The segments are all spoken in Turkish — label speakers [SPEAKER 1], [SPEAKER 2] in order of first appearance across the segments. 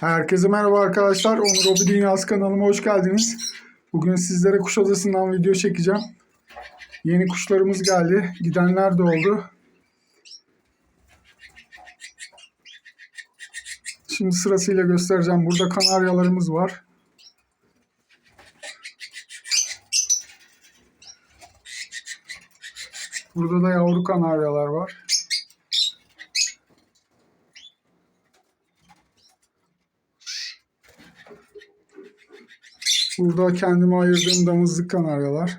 [SPEAKER 1] Herkese merhaba arkadaşlar. Onur Hobi Dünyası kanalıma hoş geldiniz. Bugün sizlere kuş odasından video çekeceğim. Yeni kuşlarımız geldi. Gidenler de oldu. Şimdi sırasıyla göstereceğim. Burada kanaryalarımız var. Burada da yavru kanaryalar var. Burada kendime ayırdığım damızlık kanaryalar.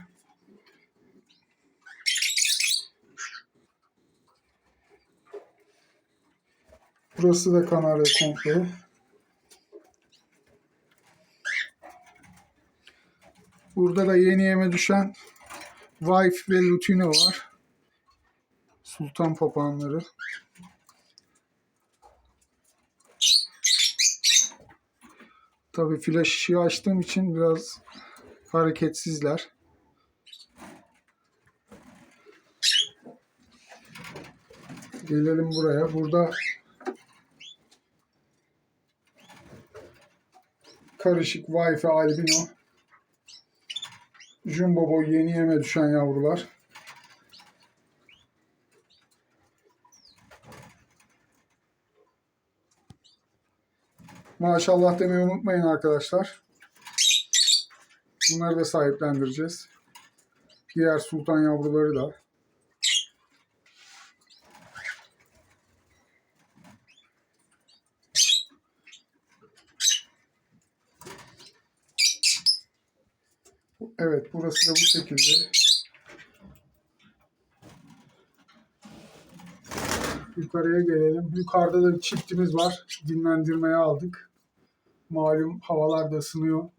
[SPEAKER 1] Burası da kanarya komple. Burada da yeni yeme düşen Wife ve Lutino var. Sultan papağanları. Tabii flash ışığı açtığım için biraz hareketsizler. Gelelim buraya. Burada karışık Wi-Fi albino Jumbo boy yeni yeme düşen yavrular. Maşallah demeyi unutmayın arkadaşlar. Bunları da sahiplendireceğiz. Diğer sultan yavruları da. Evet burası da bu şekilde. Yukarıya gelelim. Yukarıda da bir çiftimiz var. Dinlendirmeye aldık. Malum havalar da ısınıyor.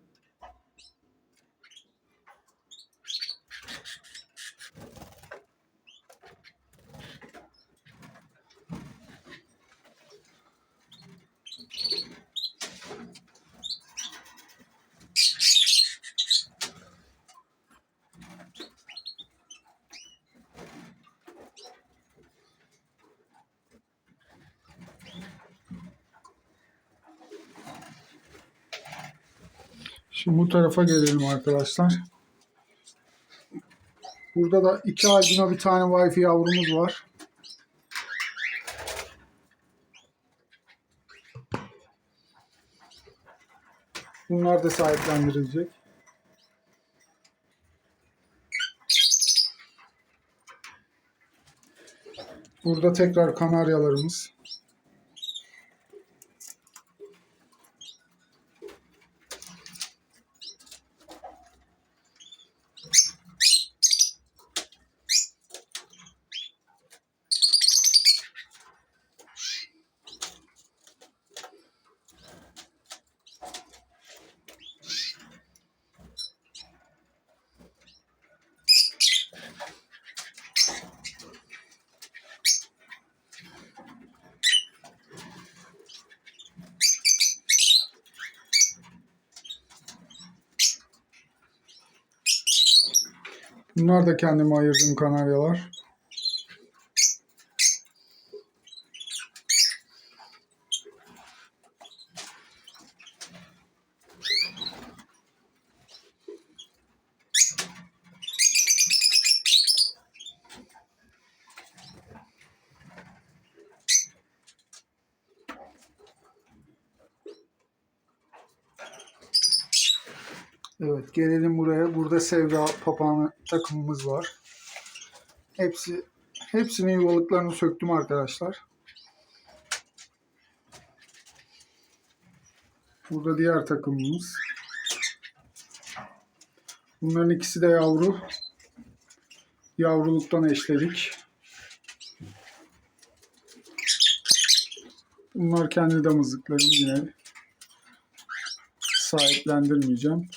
[SPEAKER 1] Şimdi bu tarafa gelelim arkadaşlar. Burada da iki albino bir tane Wi-Fi yavrumuz var. Bunlar da sahiplendirilecek. Burada tekrar kanaryalarımız. Bunlar da kendime ayırdığım kanaryalar. Evet gelelim buraya. Burada Sevda papağanı takımımız var. Hepsi hepsinin yuvalıklarını söktüm arkadaşlar. Burada diğer takımımız. Bunların ikisi de yavru. Yavruluktan eşledik. Bunlar kendi damızlıklarım yine. Sahiplendirmeyeceğim.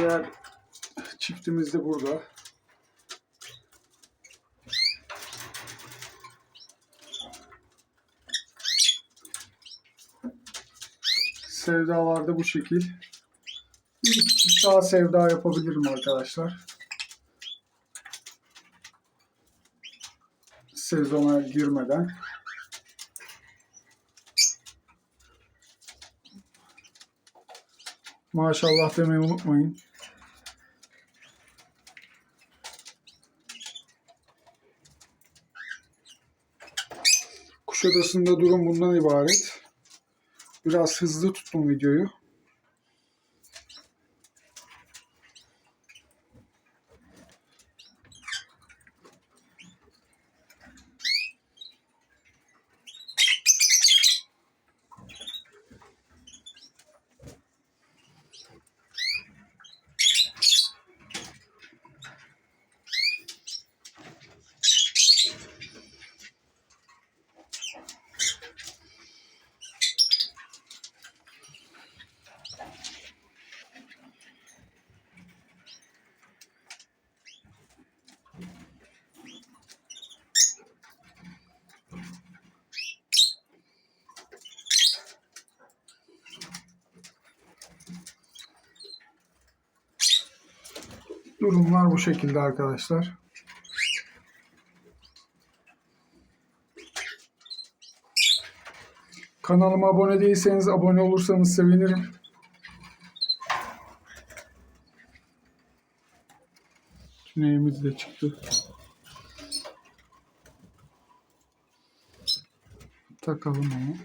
[SPEAKER 1] Diğer çiftimiz de burada. Sevdalarda bu şekil. Bir çift daha sevda yapabilirim arkadaşlar. Sezona girmeden. Maşallah demeyi unutmayın. Kuşadası'nda durum bundan ibaret. Biraz hızlı tuttum videoyu. Durumlar bu şekilde arkadaşlar. Kanalıma abone değilseniz abone olursanız sevinirim. Tüneyimiz de çıktı. Takalım onu.